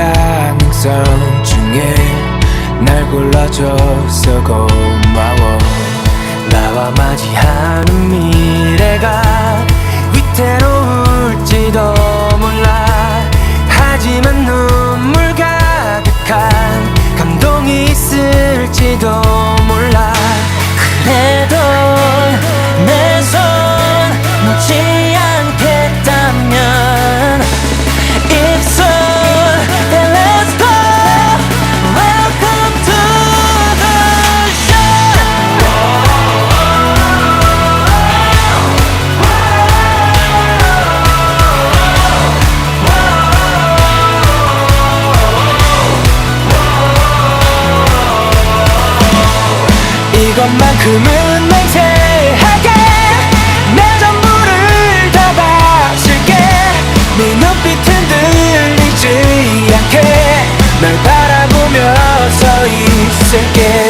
가능성 중에 날 골라줘서 고마워. 나와 맞이하는 미래가 위태로울지도 몰라. 하지만 눈물 가득한 감동이 있을지도 몰라. 그래도 것만큼은 맹세하게 내 전부를 다 바칠게 네 눈빛 흔들리지 않게 널 바라보며 서 있을게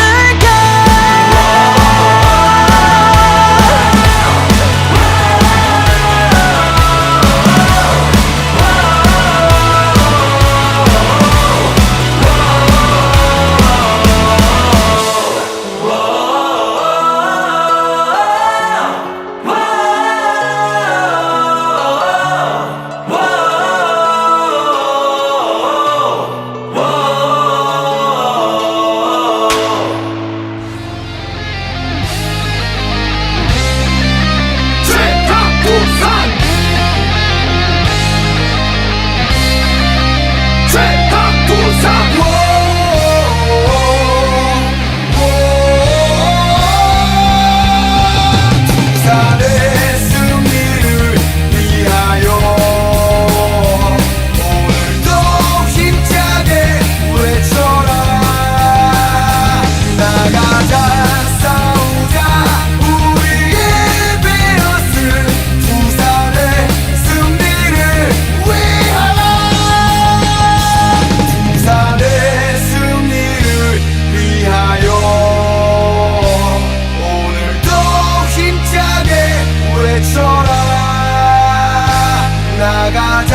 외쳐라 나가자.